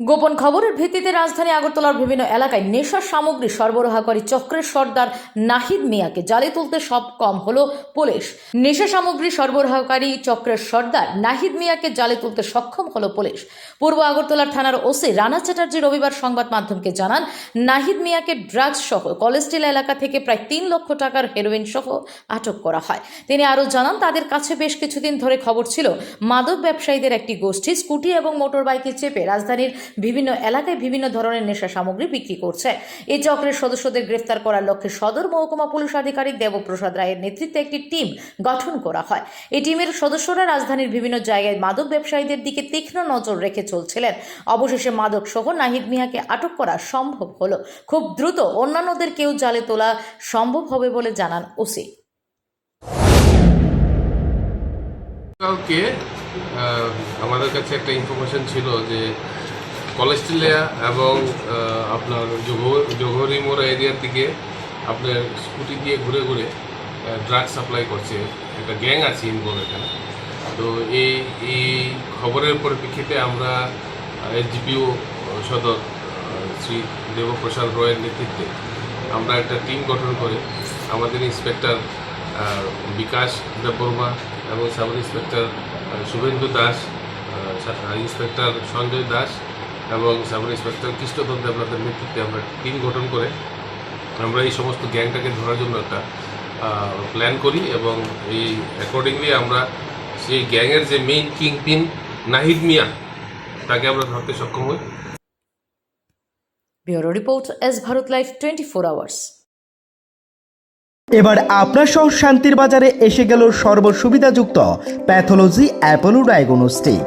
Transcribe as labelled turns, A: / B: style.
A: গোপন খবরের ভিত্তিতে রাজধানী আগরতলার বিভিন্ন এলাকায় নেশা সামগ্রী সরবরাহকারী চক্রের সর্দার নাহিদ মিয়াকে জালে তুলতে সব কম হলো পুলিশ। নেশা সামগ্রী সরবরাহকারী চক্রের সর্দার নাহিদ মিয়াকে জালে তুলতে সক্ষম হলো পুলিশ। পূর্ব আগরতলার থানার ওসি রানা চ্যাটার্জি রবিবার সংবাদ মাধ্যমকে জানান, নাহিদ মিয়াকে ড্রাগস সহ কলেস্টিল এলাকা থেকে প্রায় তিন লক্ষ টাকার হেরোইন সহ আটক করা হয়। তিনি আরও জানান, তাদের কাছে বেশ কিছুদিন ধরে খবর ছিল, মাদক ব্যবসায়ীদের একটি গোষ্ঠী স্কুটি এবং মোটর বাইকে চেপে রাজধানীর বিভিন্ন এলাকায় বিভিন্ন ধরনের নেশা সামগ্রী বিক্রি করছে। এই চক্রের সদস্যদের গ্রেফতার করার লক্ষ্যে সদর মহকুমা পুলিশ আধিকারিক দেবপ্রসাদ রায়ের নেতৃত্বে একটি টিম গঠন করা হয়। এই টিমের সদস্যরা রাজধানীর বিভিন্ন জায়গায় মাদক ব্যবসায়ীদের দিকে তীক্ষ্ণ নজর রেখে চলছিলেন। অবশেষে মাদক সহ নাহিদ মিয়াকে আটক করা সম্ভব হলো। খুব দ্রুত অন্যান্যদের কেউ জালে তোলা সম্ভব হবে বলে জানান ওসি।
B: কালকে আমাদের কাছে একটা ইনফরমেশন ছিল যে কলেস্ট্রেলিয়া এবং আপনার জোহরি মোড়া এরিয়ার দিকে আপনার স্কুটি দিয়ে ঘুরে ঘুরে ড্রাগস সাপ্লাই করছে একটা গ্যাং আছে ইনভলভ এখানে। তো এই এই খবরের পরিপ্রেক্ষিতে আমরা এসডিপিও সদর শ্রী দেবপ্রসাদ রয়ের নেতৃত্বে আমরা একটা টিম গঠন করে আমাদের ইন্সপেক্টর বিকাশ দেববর্মা এবং sub inspector Suvendu Das inspector Sanjay Das এবং সাব ইন্সপেক্টর কৃষ্ণধর দেবনাথের নেতৃত্বে আমরা টিম গঠন করে আমরা এই সমস্ত গ্যাংটাকে ধরার জন্য একটা প্ল্যান করি এবং এই অ্যাকর্ডিংলি আমরা সেই গ্যাংয়ের যে মেইন কিং পিন নাহিদ মিয়া তাকে আমরা ধরতে সক্ষম হই।
A: Bureau report S Bharat life twenty four hours.
C: এবার আপনার শহর শান্তির বাজারে এসে গেল সর্বসুবিধাযুক্ত প্যাথোলজি অ্যাপোলো ডায়াগনস্টিক।